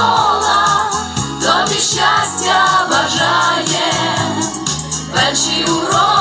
школа, тобі щастя бажає, перший уроки.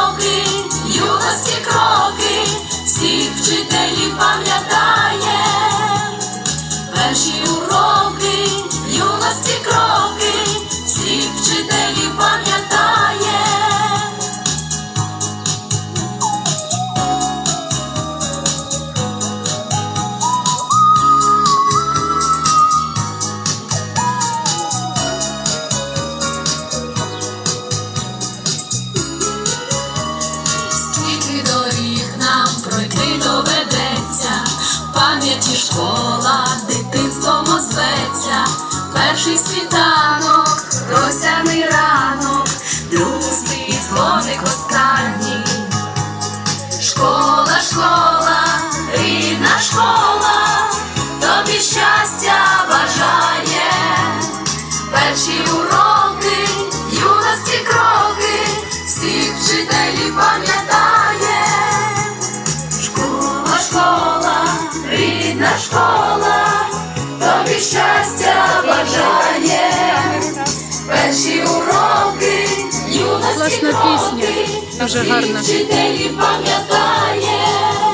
пам'яті школа, дитинством озветься, перший світанок, росяний ранок, Друзі, дзвоник останній. Школа, школа, рідна школа, тобі щастя бажає, перші уроки. Класна пісня, дуже гарна.